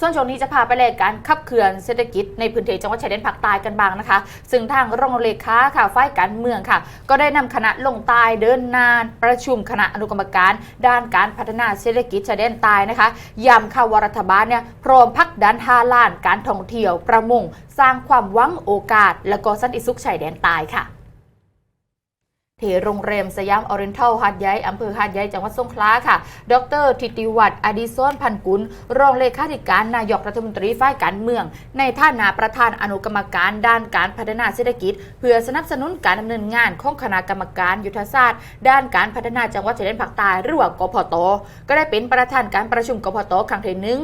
ส่วนช่วงนี้จะพาไปเลยการขับเคลื่อนเศรษฐกิจในพื้นที่จังหวัดชายแดนภาคใต้กันบ้างนะคะ ซึ่งทางรองเลขาค่ะฝ่ายการเมืองค่ะ ก็ได้นำคณะลงใต้เดินน้าประชุมคณะอนุกรรมการ ด้านการพัฒนาเศรษฐกิจชายแดนใต้นะคะย้ำค่ะว่ารัฐบาลเนี่ยพร้อมพักดันทาล้านการท่องเที่ยวประมงสร้างความหวังโอกาส และก็สันติสุขชายแดนใต้ค่ะ ที่โรงแรมสยามออเรนทัลหาดใหญ่อำเภอหาดใหญ่จังหวัดสงขลาค่ะ ดรทิติวัฒน์อดิศรพันกุล รองเลขาธิการนายกรัฐมนตรีฝ่ายการเมือง ในฐานะประธานอนุกรรมการด้านการพัฒนาเศรษฐกิจ เพื่อสนับสนุนการดำเนินงานของคณะกรรมการยุทธศาสตร์ ด้านการพัฒนาจังหวัดชายแดนภาคใต้หรือว่ากพต ก็ได้เป็นประธานการประชุมกพตครั้งที่หนึ่ง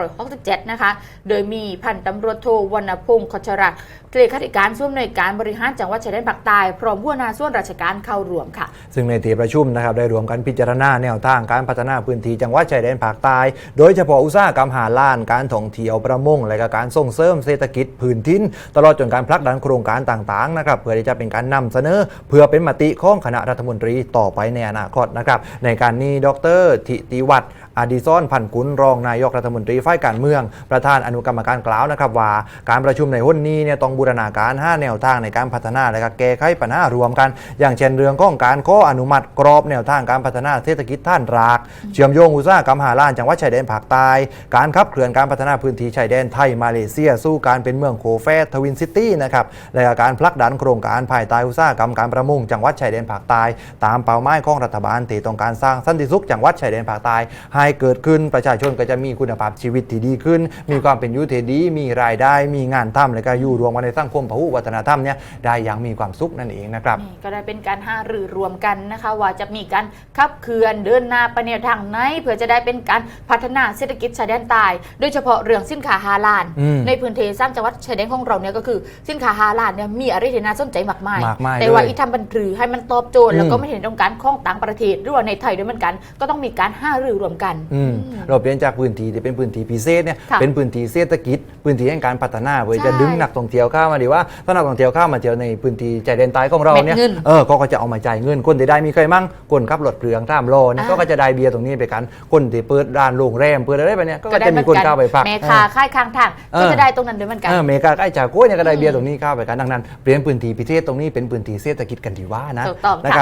2567 นะคะ โดยมีพันตำรวจโทวรรณพงศ์คชรักเลขาธิการส่วนหน่วยการบริหารจังหวัดชายแดนภาคใต้พร้อมผู้นาส่วนราชการเข้าร่วมค่ะ ซึ่งในที่ประชุมนะครับได้รวมกันพิจารณาแนวทางการพัฒนาพื้นที่จังหวัดชายแดนภาคใต้ โดยเฉพาะอุตสาหกรรมหาล้านการท่องเที่ยวประมงและก็การส่งเสริมเศรษฐกิจพื้นทินตลอดจนการผลักดันโครงการต่างๆนะครับเพื่อที่จะเป็นการนำเสนอ เพื่อเป็นมติของคณะรัฐมนตรีต่อไปในอนาคตนะครับในการนี้ดรทิติวัฒน์อดิศรพันกุลรองนายกรัฐมนตรีฝ่ายการเมือง ประธานอนุกรรมการกล่าวนะครับว่า การประชุมในหุ้นนี้เนี่ยต้องบูรณาการห้าแนวทางในการพัฒนาและก็แก้ไขปัญหารวมกันอย่างเช่นเรื่องของการขออนุมัติกรอบแนวทางการพัฒนาเศรษฐกิจท่านราก เชื่อมโยงอุตสาหกรรมหาล้านจังหวัดชายแดนภาคใต้การขับเคลื่อนการพัฒนาพื้นที่ชายแดนไทยมาเลเซีย สู้การเป็นเมืองโคแฟตทวินซิตี้นะครับและการผลักดันโครงการภายใต้อุตสาหกรรมการประมงจังหวัดชายแดนภาคใต้ตามเป้าหมายของรัฐบาลที่ต้องการสร้างสันติสุขจังหวัดชายแดนภาคใต้ให้เกิดขึ้นประชาชนก็จะมีคุณภาพชีวิตที่ดีขึ้น มีความเป็นอยุติดี มีรายได้ มีงานทำและก็อยู่รวมกันในสังคมพหุวัฒนธรรมเนี่ยได้อย่างมีความสุขนั่นเองนะครับก็ได้เป็นการหารือรวมกันนะคะว่าจะมีการขับเคลื่อนเดินหน้าไปในทางไหนเพื่อจะได้เป็นการพัฒนาเศรษฐกิจชายแดนใต้โดยเฉพาะเรื่องสินค้าฮาลาลอืมในพื้นที่สามจังหวัดชายแดนของเราเนี่ยก็คือสินค้าฮาลาลเนี่ยมีอะไรที่น่าสนใจมากมายมากมายแต่ว่าเลยอีทำบันทึกให้มันตอบโจทย์แล้วก็อืมไม่เห็นต้องการของต่างประเทศหรือว่าในไทยด้วยเหมือนกัน ก็ต้องมีการหารือรวมกันอืมเราเปลี่ยนจากพื้นที่ที่เป็นพื้นที่พิเศษเนี่ยค่ะเป็นพื้นที่เศรษฐกิจพื้นที่แห่งการพัฒนาเพื่อใช่จะดึงนักท่องเที่ยวเข้ามาดีว่าถ้านักท่องเที่ยวเข้ามาเที่ยวในพื้นที่ใจแดนใต้ของเราเนี่ยเม็ดเงินเออก็ก็จะเอามาจ่ายเงินคนที่ได้มีใครมั่งคนขับรถเรือตามโลเนี่ยอ่าก็จะได้เบียร์ตรงนี้ไปกันคนที่เปิดร้านโรงแรมเปิดอะไรไปเนี่ยก็จะมีคนเข้าไปพักแม่ค้าค่ายข้างทางเอก็อจะได้ตรงนั้นด้วยเหมือนกันเอออเมริกาใกล้จากโก้ยเนี่ยก็ได้เบียร์อืมตรงนี้เข้าไปกันดังนั้นเปลี่ยนพื้นที่พิเศษตรงนี้เป็นพื้นที่เศรษฐกิจกันดีว่านะถูกต้องค่ะนะครับ